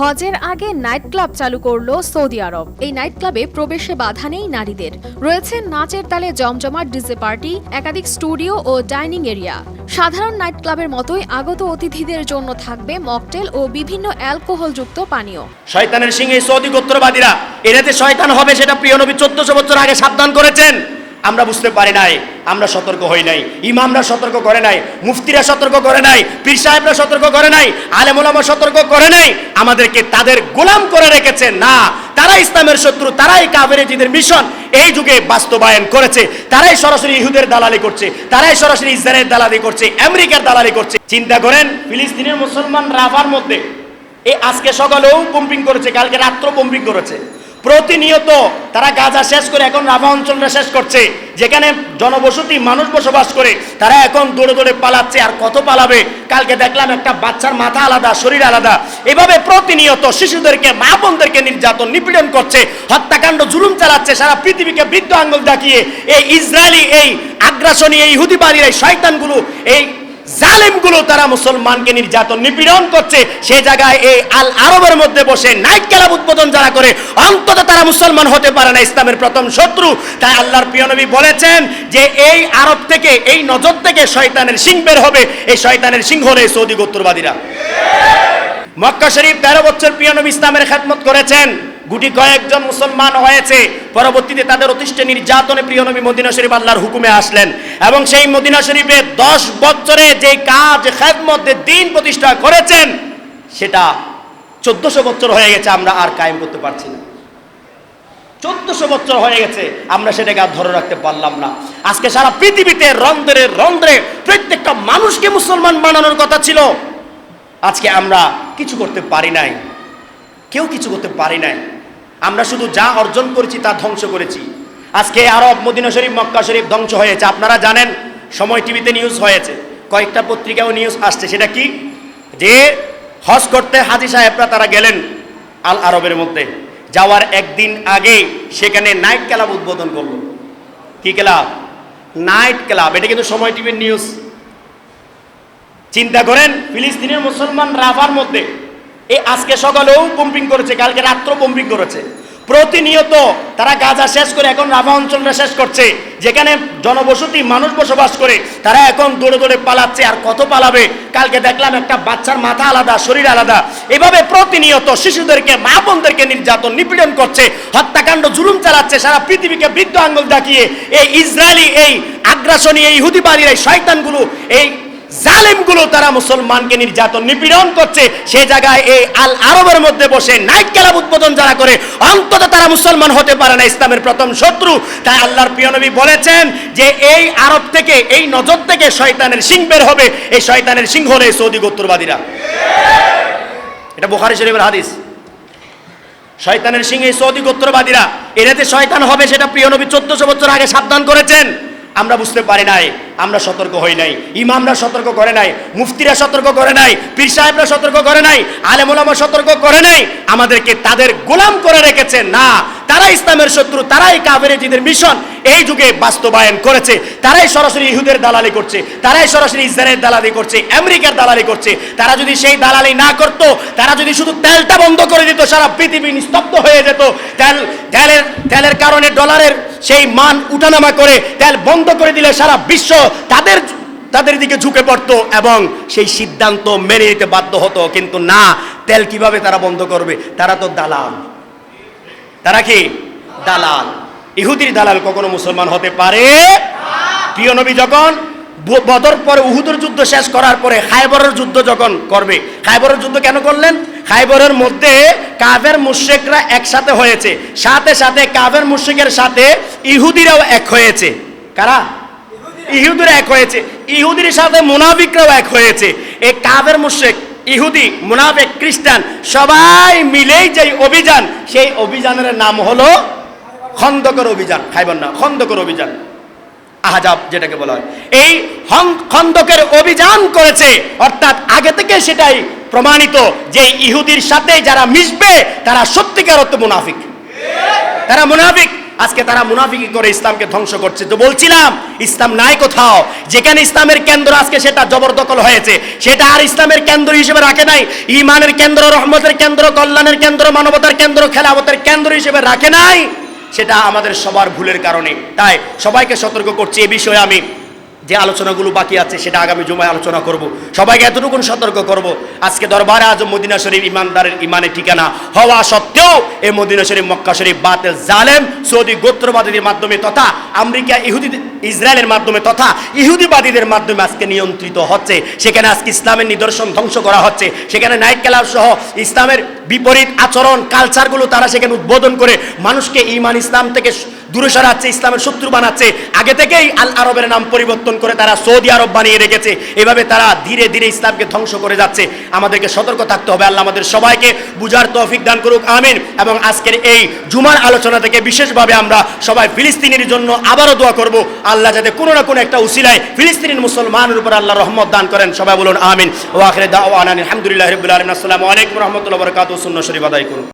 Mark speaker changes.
Speaker 1: হজের আগে night club চালু করল সৌদি আরব। এই নাইট ক্লাবে প্রবেশে বাধা নেই নারীদের। রয়েছে নাচের তালে জমজমাট ডিজে পার্টি, একাধিক স্টুডিও ও ডাইনিং এরিয়া। সাধারণ নাইট ক্লাবের মতোই আগত অতিথিদের জন্য থাকবে মকটেল ও বিভিন্ন অ্যালকোহলযুক্ত পানীয়।
Speaker 2: শয়তানের সিংহে সৌদি গোত্রবাদীরা এরা যে শয়তান হবে সেটা প্রিয় নবী চোদ্দশো বছর আগে সাবধান করেছেন। আমরা বুঝতে পারি নাই, আমরা সতর্ক হই নাই, ইমামরা সতর্ক করে নাই, মুফতিরা সতর্ক করে নাই, পীর সাহেবরা সতর্ক করে নাই, আলেমুলামা সতর্ক করে নাই, আমাদেরকে তাদের গোলাম করে রেখেছে, না তারা ইসলামের শত্রু, তারাই কাবেরেজিদের মিশন, এই যুগে বাস্তবায়ন করেছে, তারাই সরাসরি ইহুদের দালালি করছে, তারাই সরাসরি ইসরায়েলের দালালি করছে, আমেরিকার দালালি করছে। চিন্তা করেন, ফিলিস্তিনের মুসলমান রাফার মধ্যে এই আজকে সকালেও পম্পিং করেছে, কালকে রাত্র পম্পিং করেছে। প্রতিনিয়ত তারা গাজা শেষ করে এখন রাভা অঞ্চলটা শেষ করছে, যেখানে জনবসতি মানুষ বসবাস করে, তারা এখন দৌড়ে দৌড়ে পালাচ্ছে আর কত পালাবে? কালকে দেখলাম একটা বাচ্চার মাথা আলাদা, শরীর আলাদা। এভাবে প্রতিনিয়ত শিশুদেরকে, মা বোনদেরকে নির্যাতন, নিপীড়ন করছে, হত্যাকাণ্ড জুলুম চালাচ্ছে, সারা পৃথিবীকে বৃদ্ধ আঙ্গুল দেখিয়ে এই ইসরায়েলি, এই আগ্রাসনী, এই হুদিবাড়ির এই শয়তানগুলো, এই জালেমগুলো তারা মুসলমানকে নির্যাতন, নিপীড়ন করছে। সে জায়গায় এই আল আরবের মধ্যে বসে নাইট ক্লাব উদ্বোধন যারা করে, অন্তত তারা মুসলমান হতে পারে না ইসলামের প্রথম শত্রু। তাই আল্লাহর প্রিয় নবী বলেছেন যে এই আরব থেকে, এই নজর থেকে শয়তানের সিং বের হবে। এই শয়তানের সিংহ হলে সৌদি গোত্রবাদীরা। মক্কা শরীফ তেরো বছর প্রিয় নবী ইসলামের খেদমত করেছেন। গুটি কয়েকজন মুসলমান হয়েছে। পরবর্তীতে তাদের অতিষ্ঠ নির্যাতনে প্রিয় নবী মদিনা শরীফ আল্লাহর হুকুমে আসলেন। এবং সেই মদিনা শরীফে দশ বছরে যে কাজ, খেদমত দিন প্রতিষ্ঠা করেছেন, সেটা চোদ্দশো বছর হয়ে গেছে আমরা আর কায়েম করতে পারছি না। চোদ্দশো বছর হয়ে গেছে, আমরা সেটাকে আর ধরে রাখতে পারলাম না। আজকে সারা পৃথিবীতে রন্ধ্রে রন্ধ্রে প্রত্যেকটা মানুষকে মুসলমান বানানোর কথা ছিল। আজকে আমরা কিছু করতে পারি নাই। কেউ কিছু করতে পারি নাই। আমরা শুধু যা অর্জন করেছি তা ধ্বংস করেছি। আজকে আরব মদিনা শরীফ, মক্কা শরীফ ধ্বংস হয়েছে। আপনারা জানেন, সময় টিভিতে নিউজ হয়েছে। কয়েকটা পত্রিকাও নিউজ আসছে। সেটা কি? যে হজ করতে হাজি সাহেবরা তারা গেলেন আল আরবের মধ্যে। যাওয়ার একদিন আগে সেখানে নাইট ক্লাব উদ্বোধন করল। কি ক্লাব? Night club. এটা কিন্তু সময় টিভির নিউজ চিন্তা করেন, ফিলিস্তিনের মুসলমান রাফার মধ্যে এই আজকে সকালেও পম্পিং করেছে, কালকে রাত্র পম্পিং করেছে। প্রতিনিয়ত তারা গাজা শেষ করে এখন রাভা অঞ্চলটা শেষ করছে। যেখানে জনবসতি, মানুষ বসবাস করে, তারা এখন দৌড়ে দৌড়ে পালাচ্ছে আর কত পালাবে? কালকে দেখলাম একটা বাচ্চার মাথা আলাদা, শরীর আলাদা। এভাবে প্রতিনিয়ত শিশুদেরকে, মা বোনদেরকে নির্যাতন, নিপীড়ন করছে, হত্যাকাণ্ড, জুলুম চালাচ্ছে, সারা পৃথিবীকে বৃদ্ধ আঙ্গুল দেখিয়ে এই ইসরায়েলি, এই আগ্রাসনী, এই হুদিবাড়ির এই শয়তানগুলো, এই জালেমগুলো তারা মুসলমানকে নির্যাতন, নিপীড়ন করছে। সে জায়গায় এই আল আরবের মধ্যে বসে নাইট ক্লাব উদ্বোধন যারা করে, অন্তত তারা মুসলমান হতে পারে না ইসলামের প্রথম শত্রু। তাই আল্লাহর প্রিয় নবী বলেছেন যে, এই আরব থেকে, এই নজর থেকে শয়তানের সিং বের হবে। এই শয়তানের সিংহ হলে সৌদি গোত্রবাদীরা। এটা বুখারী শরীফের হাদিস। শয়তানের সিং এই সৌদি গোত্রবাদীরা। এরা যে শয়তান হবে সেটা প্রিয় নবী চোদ্দশো বছর আগে সাবধান করেছেন। আমরা বুঝতে পারি নাই, আমরা সতর্ক হই নাই, ইমামরা সতর্ক করে নাই, মুফতিরা সতর্ক করে নাই, পীর সাহেবরা সতর্ক করে নাই আলেমুলামা সতর্ক করে নাই, আমাদেরকে তাদের গোলাম করে রেখেছে না তারা ইসলামের শত্রু, তারাই কাবেরেজিদের মিশন, এই যুগে বাস্তবায়ন করেছে। তারাই সরাসরি ইহুদের দালালি করছে, তারাই সরাসরি ইসরায়েলের দালালি করছে, আমেরিকার দালালি করছে। তারা যদি সেই দালালি না করত, তারা যদি শুধু তেলটা বন্ধ করে দিত, সারা পৃথিবী নিস্তব্ধ হয়ে যেত। তেল, তেলের তেলের কারণে ডলারের সেই মান উঠানামা করে তেল বন্ধ করে দিলে সারা বিশ্ব তাদের তাদের দিকে ঝুঁকে পড়তো এবং সেই সিদ্ধান্ত মেনে নিতে বাধ্য হতো। কিন্তু না, তেল কীভাবে তারা বন্ধ করবে? তারা তো দালাল। তারা কি? দালাল। ইহুদির দালাল কখনো মুসলমান হতে পারে? প্রিয় নবী যখন বদর পরে উহুদের যুদ্ধ শেষ করার পরে খাইবরের যুদ্ধ যখন করবে খাইবরের যুদ্ধ কেন করলেন? খাইবরের মধ্যে কাভের মুশেকরা একসাথে হয়েছে। সাথে সাথে কাভের মুশেকের সাথে ইহুদিরাও এক হয়েছে। কারা? ইহুদিরা এক হয়েছে। ইহুদির সাথে মুনাফিকরাও এক হয়েছে। এই কাভের মুশেক ইহুদি, মুনাফিক, খ্রিস্টান, সবাই মিলেই যে অভিযান, সেই অভিযানের নাম হলো খন্দকর অভিযান। খাইবার না, খন্দকর অভিযান। আহাজাব যেটাকে বলা হয়। এই খন্দকের অভিযান করেছে, অর্থাৎ আগে থেকে সেটাই প্রমাণিত যে ইহুদির সাথে যারা মিশবে, তারা সত্যিকার অর্থ মুনাফিক। তারা মুনাফিক। আজকে তারা মুনাফিকি করে ইসলামকে ধ্বংস করছে। তো বলছিলাম, ইসলাম নাই কোথাও। যেখানে ইসলামের কেন্দ্র আজকে সেটা জবরদখল হয়েছে। সেটা আর ইসলামের কেন্দ্র হিসেবে রাখে নাই। ইমানের কেন্দ্র, রহমতের কেন্দ্র, কল্যাণের কেন্দ্র, মানবতার কেন্দ্র খেলাবতের কেন্দ্র হিসেবে রাখে নাই। সেটা আমাদের সবার ভুলের কারণে। তাই সবাইকে সতর্ক করছি এ বিষয়ে আমি। যে আলোচনাগুলো বাকি আছে, সেটা আগামী জুমায় আলোচনা করব। সবাইকে এতটুকুন সতর্ক করব, আজকে দরবারে আজম মদিনা শরীফ ইমানদারের ইমানের ঠিকানা হওয়া সত্ত্বেও এই মদিনা শরীফ, মক্কা শরীফ বাতেল, জালেম, সৌদি গোত্রবাদীদের মাধ্যমে তথা আমেরিকা, ইহুদি, ইসরায়েলের মাধ্যমে তথা ইহুদিবাদীদের মাধ্যমে আজকে নিয়ন্ত্রিত হচ্ছে। সেখানে আজকে ইসলামের নিদর্শন ধ্বংস করা হচ্ছে। সেখানে নাইট ক্লাব সহ ইসলামের বিপরীত আচরণ কালচারগুলো তারা সেখানে উদ্বোধন করে, মানুষকে ইমান ইসলাম থেকে দূরে সরাচ্ছে, ইসলামের শত্রু বানাচ্ছে। আগে থেকেই আল আরবের নাম পরিবর্তন করে তারা সৌদি আরব বানিয়ে রেখেছে। এভাবে তারা ধীরে ধীরে ইসলামকে ধ্বংস করে যাচ্ছে। আমাদেরকে সতর্ক থাকতে হবে। আল্লাহ আমাদের সবাইকে বুঝার তৌফিক দান করুক। আমিন। এবং আজকের এই জুমার আলোচনা থেকে বিশেষভাবে আমরা সবাই ফিলিস্তিনের জন্য আবারও দোয়া করব। আল্লাহ যাতে কোনো না কোনো একটা উসিলায় ফিলিস্তিনের মুসলমানের উপর আল্লাহ রহমত দান করেন। সবাই বলুন আমিন। ও আখরে দাওয়ান আলহামদুলিল্লাহ রবিল আলম আসসালামু আলাইকুম রহমতুল্লাহ বরকাত শূন্য শরীফ আদায় করুন।